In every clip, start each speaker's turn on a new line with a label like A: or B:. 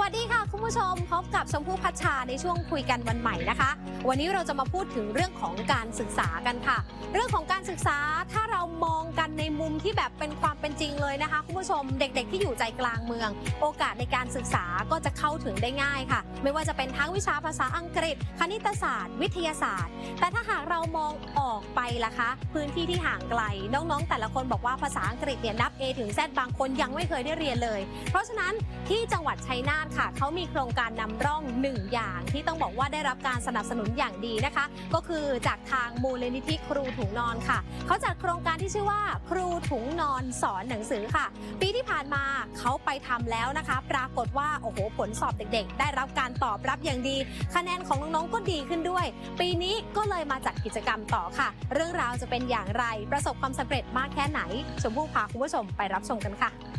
A: วัสดีค่ะ คุณผู้ชมพบกับชมพู่พัชชาในช่วงคุยกันวันใหม่นะคะ วันนี้เราจะมาพูดถึงเรื่องของการศึกษากันค่ะ เรื่องของการศึกษาถ้าเรามองกันในมุมที่แบบเป็นความเป็นจริงเลยนะคะคุณผู้ชมเด็ก ๆ ที่อยู่ใจกลางเมือง โอกาสในการศึกษาก็จะเข้าถึงได้ง่ายค่ะ ไม่ว่าจะเป็นทั้งวิชาภาษาอังกฤษ คณิตศาสตร์ วิทยาศาสตร์ แต่ถ้าหากเรามองออกไปล่ะคะ พื้นที่ที่ห่างไกลน้องๆแต่ละคนบอกว่าภาษาอังกฤษเนี่ยนับ A ถึง Z บางคนยังไม่เคยได้เรียนเลย เพราะฉะนั้นที่จังหวัดชัยนาทค่ะเขามีโครงการนำร่องหนึ่งอย่าง ที่ต้องบอกว่าได้รับการสนับสนุนอย่างดีนะคะ ก็คือจากทางมูลนิธิครูถุงนอนค่ะ เขาจัดโครงการที่ชื่อว่า ครูถุงนอนสอนหนังสือค่ะ ปีที่ผ่านมาเขาไปทำแล้วนะคะ ปรากฏว่าโอ้โหผลสอบเด็กๆ ได้รับการตอบรับอย่างดี คะแนนของน้องๆก็ดีขึ้นด้วย ปีนี้ก็เลยมาจัดกิจกรรมต่อค่ะ เรื่องราวจะเป็นอย่างไรประสบความสำเร็จมากแค่ไหนชมพู่พาคุณผู้ชมไปรับชมกันค่ะ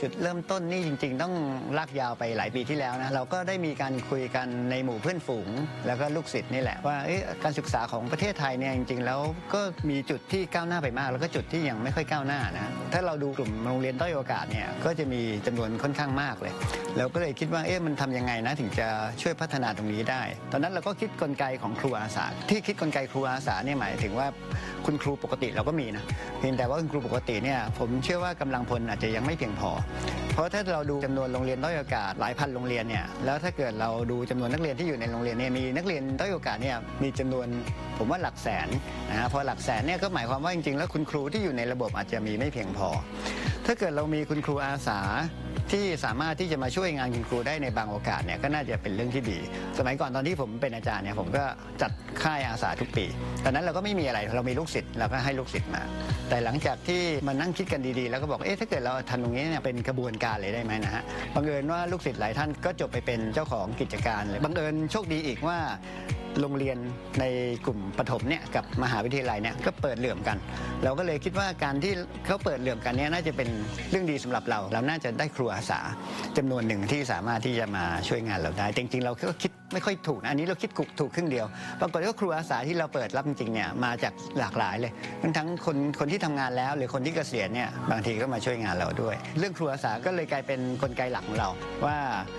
B: จุดเริ่มต้นนี่จริง ๆ ต้องลากยาวไปหลายปีที่แล้วนะเราก็ได้มีการคุยกันในหมู่เพื่อนฝูง แล้วก็ลูกศิษย์นี่แหละว่าการศึกษาของประเทศไทยเนี่ยจริง ๆ แล้วก็มีจุดที่ก้าวหน้าไปมาก แล้วก็จุดที่ยังไม่ค่อยก้าวหน้านะถ้าเราดูกลุ่มโรงเรียนด้อยโอกาสเนี่ยก็จะมีจำนวนค่อนข้างมากเลยเราก็เลยคิดว่าเอ๊ะมันทำยังไงนะถึงจะช่วยพัฒนาตรงนี้ได้ ตอนนั้นเราก็คิดกลไกของครูอาสาที่คิดกลไกครูอาสาเนี่ยหมายถึงว่า คุณครูปกติเราก็มีนะเพียงแต่ว่าคุณครูปกติเนี่ยผมเชื่อว่ากำลังพลอาจจะยังไม่เพียงพอ เพราะถ้าเราดูจำนวนโรงเรียนด้อยโอกาสหลายพันโรงเรียนเนี่ยแล้วถ้าเกิดเราดูจำนวนนักเรียนที่อยู่ในโรงเรียนเนี่ยมีนักเรียนด้อยโอกาสเนี่ยมีจำนวนผมว่าหลักแสนนะฮะพอหลักแสนเนี่ยก็หมายความว่าจริงๆ แล้วคุณครูที่อยู่ในระบบอาจจะมีไม่เพียงพอ ถ้าเกิดเรามีคุณครูอาสาที่สามารถที่จะมาช่วยงานคุณครูได้ในบางโอกาสเนี่ยก็น่าจะเป็นเรื่องที่ดี สมัยก่อนตอนที่ผมเป็นอาจารย์เนี่ยผมก็จัดค่ายอาสาทุกปีตอนนั้นเราก็ไม่มีอะไรเรามีลูกศิษย์เราก็ให้ลูกศิษย์มา แต่หลังจากที่มานั่งคิดกันดีๆ แล้วก็บอกเอ๊ะถ้าเกิดเราทำตรงนี้เนี่ยเป็นกระบวนการเลยได้ไหมนะฮะบังเอิญว่าลูกศิษย์หลายท่านก็จบไปเป็นเจ้าของกิจการเลยบังเอิญโชคดีอีกว่าโรงเรียนในกลุ่มปฐมเนี่ยกับมหาวิทยาลัยเนี่ยก็เปิดเหลื่อมกัน เราก็เลยคิดว่าการที่เขาเปิดเหลื่อมกันเนี่ยน่าจะเป็นเรื่องดีสำหรับเรา เราน่าจะได้ครูอาสาจำนวนหนึ่งที่สามารถที่จะมาช่วยงานเราได้ จริงๆ เราก็คิด ไม่ค่อยถูกนะอันนี้เราคิดถูกถูกครึ่งเดียว ปรากฏว่าครูอาสาที่เราเปิดรับจริงเนี่ยมาจากหลากหลายเลยทั้งทั้งคนคนที่ทำงานแล้ว หรือคนที่เกษียณเนี่ยบางทีก็มาช่วยงานเราด้วย เรื่องครูอาสาก็เลยกลายเป็นกลไกหลักของเราว่า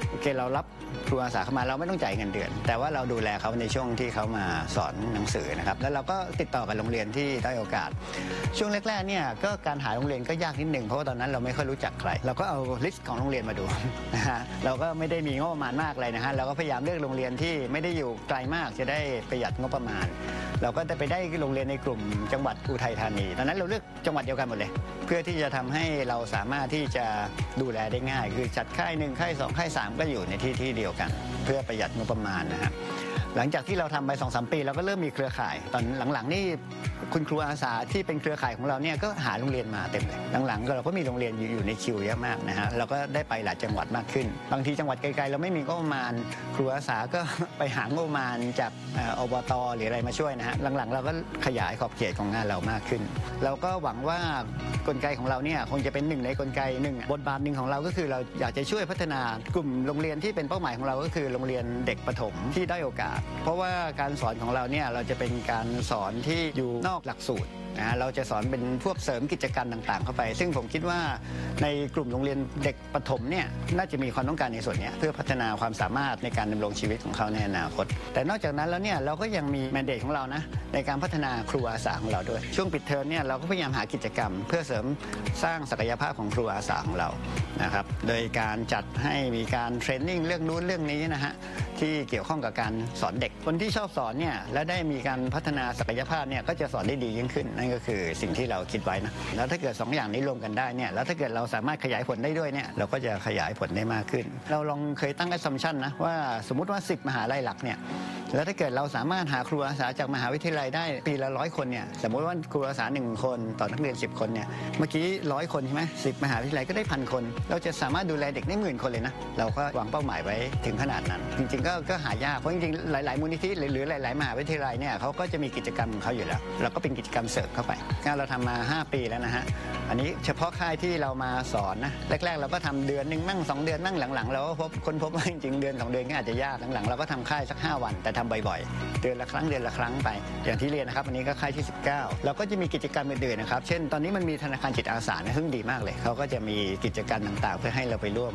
B: โอเคเรารับครูอาสาเข้ามาเราไม่ต้องจ่ายเงินเดือน แต่ว่าเราดูแลเขาในช่วงที่เขามาสอนหนังสือนะครับแล้วเราก็ติดต่อกับโรงเรียนที่ได้โอกาส ช่วงแรกๆเนี่ยก็การหาโรงเรียนก็ยากนิดหนึ่งเพราะว่าตอนนั้นเราไม่ค่อยรู้จักใครเราก็เอาลิสต์ของโรงเรียนมาดูนะฮะเราก็ไม่ได้มีงบประมาณมากเลยนะฮะเราก็พยายามเลือกโรงเรียนียนที่ไม่ได้อยู่ไกลมากจะได้ประหยัดงบประมาณ เราก็จะไปได้โรงเรียนในกลุ่มจังหวัดอุทัยธานีตอนนั้นเราเลือกจังหวัดเดียวกันหมดเลย เพื่อที่จะทำให้เราสามารถที่จะดูแลได้ง่าย คือจัดค่ายหนึ่งค่ายสองค่ายสามก็อยู่ในที่ที่เดียวกัน เพื่อประหยัดงบประมาณนะครับ หลังจากที่เราทำไป2องสมปีเราก็เริ่มมีเครือข่าย ตอนหลังๆ นี่คุณครูอาสาที่เป็นเครือข่ายของเราเนี่ยก็หาโรงเรียนมาเต็มเลยหลังๆก็เราก็มีโรงเรียนอยู่ในคิวเยอะมากนะฮะเราก็ได้ไปหลายจังหวัดมากขึ้น บางทีจังหวัดไกลๆเราไม่มีงบประมาณครูอาสาก็ไปหางบประมาณจากอบตหรืออะไรมาช่วยนะฮะหลังๆ เราก็ขยายขอบเขตของงานเรามากขึ้น เราก็หวังว่ากลไกของเราเนี่ยคงจะเป็นหนึ่งในกลไกหนึ่งบทบาทหนึ่งของเราก็คือเราอยากจะช่วยพัฒนากลุ่มโรงเรียนที่เป็นเป้าหมายของเราก็คือโรงเรียนเด็กประถมที่ได้โอกาสเพราะว่าการสอนของเราเนี่ยเราจะเป็นการสอนที่อยู่นอกหลักสูตร นะฮะเราจะสอนเป็นพวกเสริมกิจกรรมต่างๆ เข้าไป ซึ่งผมคิดว่าในกลุ่มโรงเรียนเด็กประถมเนี่ยน่าจะมีความต้องการในส่วนนี้เพื่อพัฒนาความสามารถในการดำรงชีวิตของเขาในอนาคต แต่นอกจากนั้นแล้วเนี่ยเราก็ยังมีแมนเดตของเรานะในการพัฒนาครูอาสาของเราด้วย ช่วงปิดเทอมเนี่ยเราก็พยายามหากิจกรรม เพื่อเสริมสร้างศักยภาพของครูอาสาของเรานะครับโดยการจัดให้มีการเทรนนิ่งเรื่องนู้นเรื่องนี้นะฮะที่เกี่ยวข้องกับการสอนเด็กคนที่ชอบสอนเนี่ยและได้มีการพัฒนาศักยภาพเนี่ยก็จะสอนได้ดียิ่งขึ้นนั่นก็คือสิ่งที่เราคิดไว้นะแล้วถ้าเกิด 2 อย่างนี้รวมกันได้เนี่ยแล้วถ้าเกิดเราสามารถขยายผลได้ด้วยเนี่ยเราก็จะขยายผลได้มากขึ้น เราลองเคยตั้งแอสซัมชันนะว่าสมมุติว่า 10 มหาลัยหลักเนี่ย แล้วถ้าเกิดเราสามารถหาครูอาสาจากมหาวิทยาลัยได้ปีละร้อยคนเนี่ยสมมติว่าครูอาสาหนึ่งคนต่อนักเรียน 10 คนเนี่ยเมื่อกี้ร้อยคนใช่ไหมสิมหาวิทยาลัยก็ได้พันคน เราจะสามารถดูแลเด็กได้หมื่นคนเลยนะเราก็วางเป้าหมายไว้ถึงขนาดนั้น จริงๆก็ก็หายากเพราะจริงๆหลาย ๆ มูลนิธิหรือหลาย ๆ มหาวิทยาลัยเนี่ยเขาก็จะมีกิจกรรมของเขาอยู่แล้วเราก็เป็นกิจกรรมเสริมเข้าไปงานเราทำมา 5 ปีแล้วนะฮะอันนี้เฉพาะค่ายที่เรามาสอนนะแรก ๆ เราก็ทำเดือนหนึ่งมั่งสองเดือนมั่งหลังๆเราก็พบคนพบว่าจริงๆเดือนสองเดือนก็อาจจะยากหลังๆเราก็ทำค่ายสัก 5 วันแต่ทำบ่อยๆ เดือนละครั้งเดือนละครั้งไป อย่างที่เรียนนะครับอันนี้ก็ค่ายที่ 19 แล้วก็จะมีกิจกรรมอื่นๆนะครับเช่นตอนนี้มันมีธนาคารจิตอาสาเนี่ยซึ่งดีมากเลยเขาก็จะมีกิจกรรมต่างๆ เพื่อให้เราไปร่วม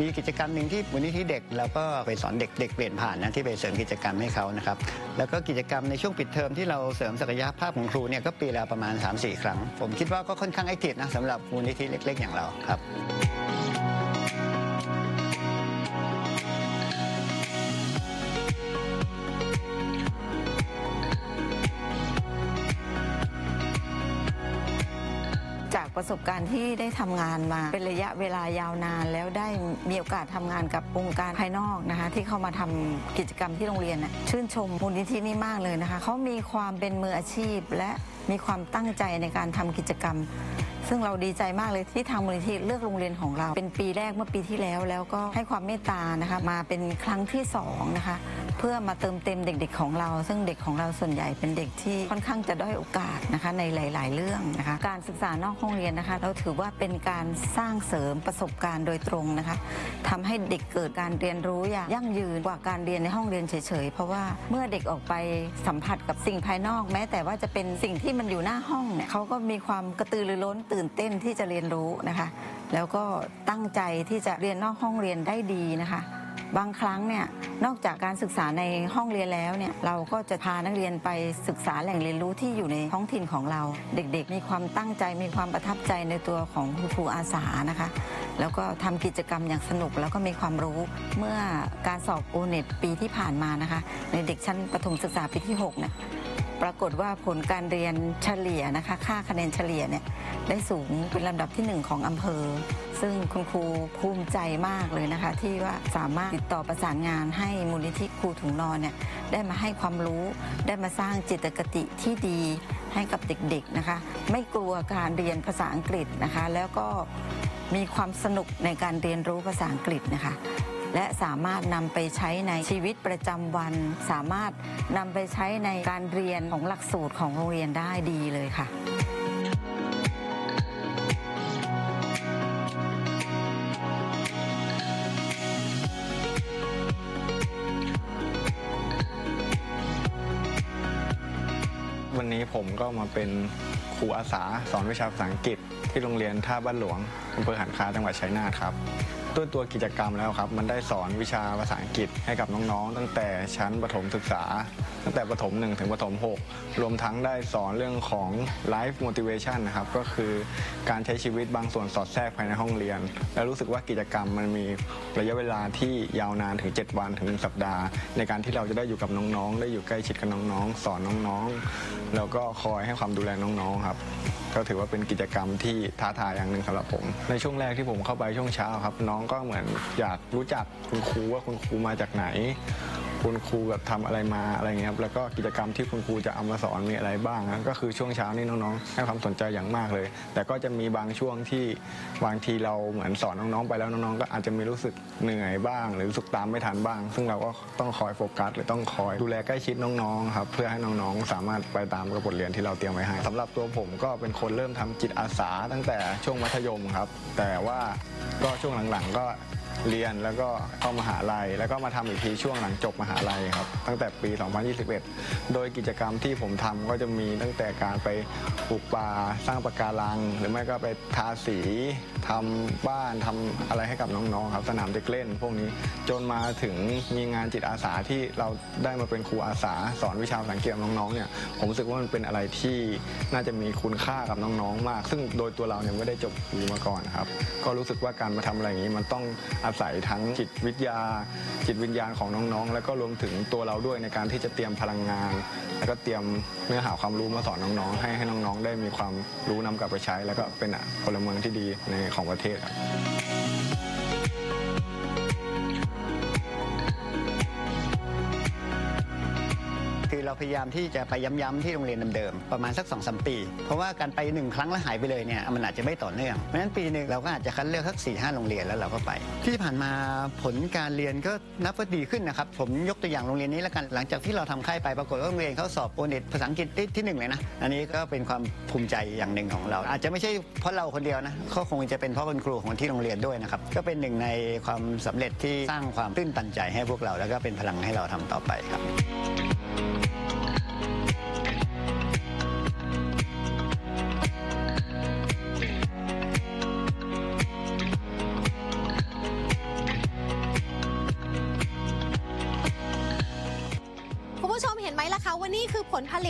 B: มีกิจกรรมหนึ่งที่มูลนิธิเด็กแล้วก็ไปสอนเด็กเด็กเปลี่ยนผ่านนะที่ไปเสริมกิจกรรมให้เขานะครับแล้วก็กิจกรรมในช่วงปิดเทอมที่เราเสริมศักยภาพของครูเนี่ยก็ปีละประมาณ 3-4 ครั้ง ผมคิดว่าก็ค่อนข้างแอคทีฟนะสำหรับมูลนิธิเล็ก ๆ อย่างเราครับ
C: ประสบการณ์ที่ได้ทำงานมา เป็นระยะเวลายาวนาน แล้วได้มีโอกาสทำงานกับองค์การภายนอกนะคะ ที่เข้ามาทำกิจกรรมที่โรงเรียนน่ะชื่นชมมูลนิธินี้มากเลยนะคะเขามีความเป็นมืออาชีพ และมีความตั้งใจในการทำกิจกรรม ซึ่งเราดีใจมากเลยที่ทางมูลนิธิเลือกโรงเรียนของเรา เป็นปีแรกเมื่อปีที่แล้ว แล้วก็ให้ความเมตตานะคะมาเป็นครั้งที่สองนะคะ พื่อมาเติมเต็มเด็กๆของเรา ซึ่งเด็กของเราส่วนใหญ่เป็นเด็กที่ค่อนข้างจะด้อยโอกาสนะคะในหลาย ๆ เรื่องนะคะการศึกษานอกห้องเรียนนะคะ เราถือว่าเป็นการสร้างเสริมประสบการณ์โดยตรงนะคะทำให้เด็กเกิดการเรียนรู้อย่างยั่งยืนกว่าการเรียนในห้องเรียนเฉย ๆ เพราะว่าเมื่อเด็กออกไปสัมผัสกับสิ่งภายนอก แม้แต่ว่าจะเป็นสิ่งที่มันอยู่หน้าห้องเนี่ยเขาก็มีความกระตือรือร้นตื่นเต้นที่จะเรียนรู้นะคะ แล้วก็ตั้งใจที่จะเรียนนอกห้องเรียนได้ดีนะคะ บางครั้งเนี่ยนอกจากการศึกษาในห้องเรียนแล้วเนี่ยเราก็จะพานักเรียนไปศึกษาแหล่งเรียนรู้ที่อยู่ในท้องถิ่นของเรา เด็กๆ มีความตั้งใจมีความประทับใจในตัวของคุณครูอาสานะคะ แล้วก็ทำกิจกรรมอย่างสนุกแล้วก็มีความรู้เมื่อการสอบโอเน็ตปีที่ผ่านมานะคะ ในเด็กชั้นประถมศึกษาปีที่6เนี่ยปรากฏว่าผลการเรียนเฉลี่ยนะคะ ค่าคะแนนเฉลี่ยเนี่ย ได้สูงเป็นลำดับที่หนึ่งของอำเภอ ซึ่งคุณครูภูมิใจมากเลยนะคะ ที่ว่าสามารถติดต่อประสานงานให้มูลนิธิครูถุงนอนเนี่ยได้มาให้ความรู้ได้มาสร้างจิตกติที่ดีให้กับเด็กๆนะคะ ไม่กลัวการเรียนภาษาอังกฤษนะคะ แล้วก็มีความสนุกในการเรียนรู้ภาษาอังกฤษนะคะ และสามารถนำไปใช้ในชีวิตประจำวัน สามารถนำไปใช้ในการเรียนของหลักสูตรของโรงเรียนได้ดีเลยค่ะ
D: วันนี้ผมก็มาเป็นครูอาสาสอนวิชาภาษาอังกฤษ ที่โรงเรียนท่าบ้านหลวงอำเภอหันคาจังหวัดชัยนาทครับด้วยตัวกิจกรรมแล้วครับ มันได้สอนวิชาภาษาอังกฤษให้กับน้องๆ ตั้งแต่ชั้นประถมศึกษา ตั้งแต่ประถม1ถึงประถม6รวมทั้งได้สอนเรื่องของ life motivation นะครับ ก็คือการใช้ชีวิตบางส่วนสอดแทรกภายในห้องเรียน แล้วรู้สึกว่ากิจกรรมมันมีระยะเวลาที่ยาวนานถึง 7 วันถึง 1 สัปดาห์ ในการที่เราจะได้อยู่กับน้องๆ ได้อยู่ใกล้ชิดกับน้องๆ สอนน้องๆ แล้วก็คอยให้ความดูแลน้องๆครับก็ถือว่าเป็นกิจกรรมที่ท้าทายอย่างหนึ่งสำหรับผม ในช่วงแรกที่ผมเข้าไปช่วงเช้าครับ น้องก็เหมือนอยากรู้จักคุณครูว่าคุณครูมาจากไหน คุณครูแบบทำอะไรมาอะไรเงี้ยครับแล้วก็กิจกรรมที่คุณครูจะเอามาสอนมีอะไรบ้างนะก็คือช่วงเช้านี่น้องๆให้ความสนใจอย่างมากเลย แต่ก็จะมีบางช่วงที่บางทีเราเหมือนสอนน้องๆไปแล้วน้องๆก็อาจจะมีรู้สึกเหนื่อยบ้าง หรือรู้สึกตามไม่ทันบ้าง ซึ่งเราก็ต้องคอยโฟกัสหรือต้องคอยดูแลใกล้ชิดน้องๆครับเพื่อให้น้องๆ สามารถไปตามกับบทเรียนที่เราเตรียมไว้ให้สำหรับตัวผมก็เป็นคนเริ่มทำจิตอาสาตั้งแต่ช่วงมัธยมครับแต่ว่าก็ช่วงหลังๆก็ เรียนแล้วก็เข้ามหาลัย แล้วก็มาทำอีกทีช่วงหลังจบมหาลัยครับ ตั้งแต่ปี 2021 โดยกิจกรรมที่ผมทำก็จะมีตั้งแต่การไปปลูกป่าสร้างปะการัง หรือไม่ก็ไปทาสีทำบ้านทำอะไรให้กับน้องๆครับสนามเด็กเล่น พวกนี้จนมาถึงมีงานจิตอาสาที่เราได้มาเป็นครูอาสา สอนวิชาภาษาอังกฤษกับน้องๆเนี่ยผมรู้สึกว่ามันเป็นอะไรที่น่าจะมีคุณค่ากับน้องๆมาก ซึ่งโดยตัวเราเนี่ยไม่ได้จบครูมาก่อนครับก็รู้สึกว่าการมาทำอะไรอย่างนี้มันต้องอาศัยทั้งจิตวิทยา จิตวิญญาณของน้องๆ แล้วก็รวมถึงตัวเราด้วยในการที่จะเตรียมพลังงาน แล้วก็เตรียมเนื้อหาความรู้มาสอนน้องๆ ให้ให้น้องๆ ได้มีความรู้นำกลับไปใช้ แล้วก็เป็นพลเมืองที่ดีในของประเทศครับ
B: คือเราพยายามที่จะไปย้ำๆที่โรงเรียนเดิมๆประมาณสัก2อสปี เพราะว่าการไปหนึ่งครั้งแล้วหายไปเลยเนี่ยมันอาจจะไม่ต่อเนื่องเพราะฉะนั้นปีหนึ่งเราก็อาจจะคัดเลือกสักสี่ห้าโรงเรียนแล้วเราก็ไป ที่ผ่านมาผลการเรียนก็นับว่าดีขึ้นนะครับผมยกตัวอย่างโรงเรียนนี้แล้วกันหลังจากที่เราทำค่ายไปปรากฏว่าโรงเรียนเขาสอบโอเน็ตภาษาอังกฤษได้ที่หนึ่งเลยนะอันนี้ก็เป็นความภูมิใจอย่างหนึ่งของเรา อาจจะไม่ใช่เพราะเราคนเดียวนะก็คงจะเป็นเพราะคุณครูของที่โรงเรียนด้วยนะครับก็เป็นหนึ่งในความสำเร็จที่สร้างความตื้นตันใจให้พวกเรา แล้วก็เป็นพลังให้เราทำต่อไปครับ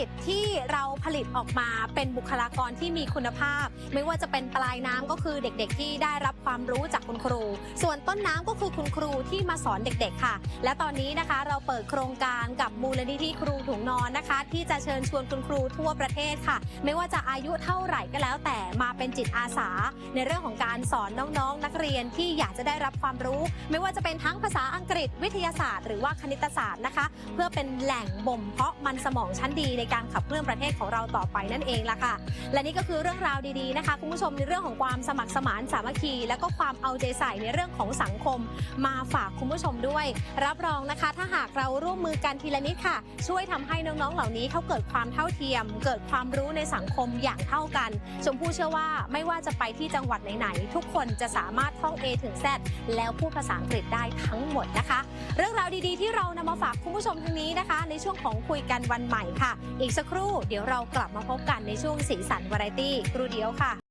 A: ตที่เราผลิตออกมาเป็นบุคลากรที่มีคุณภาพ ไม่ว่าจะเป็นปลายน้ำก็คือเด็กๆ ที่ได้รับความรู้จากคุณครู ส่วนต้นน้ำก็คือคุณครูที่มาสอนเด็กๆค่ะ และตอนนี้นะคะเราเปิดโครงการกับมูลนิธิครูถุงนอนนะคะ ที่จะเชิญชวนคุณครูทั่วประเทศค่ะ ไม่ว่าจะอายุเท่าไหร่ก็แล้วแต่มาเป็นจิตอาสา ในเรื่องของการสอนน้องๆ นักเรียนที่อยากจะได้รับความรู้ ไม่ว่าจะเป็นทั้งภาษาอังกฤษวิทยาศาสตร์ หรือว่าคณิตศาสตร์นะคะ เพื่อเป็นแหล่งบ่มเพาะมันสมองชั้นดีในการการขับเคลื่อนประเทศของเราต่อไปนั่นเองล่ะค่ะ และนี่ก็คือเรื่องราวดีๆนะคะคุณผู้ชมในเรื่องของความสมัครสมานสามัคคี และก็ความเอาใจใส่ในเรื่องของสังคม มาฝากคุณผู้ชมด้วย รับรองนะคะ ถ้าหากเราร่วมมือกันทีละนิดค่ะ ช่วยทำให้น้องๆเหล่านี้เขาเกิดความเท่าเทียม เกิดความรู้ในสังคมอย่างเท่ากัน ชมพู่เชื่อว่าไม่ว่าจะไปที่จังหวัดไหนๆทุกคนจะสามารถท่อง A ถึง Z แล้วพูดภาษาอังกฤษได้ทั้งหมดนะคะ เรื่องราวดีๆ ที่เรานำมาฝากคุณผู้ชมทางนี้นะคะ ในช่วงของคุยกันวันใหม่ค่ะอีกสักครู่ เดี๋ยวเรากลับมาพบกันในช่วงสีสันวาไรตี้ครูเดียวค่ะ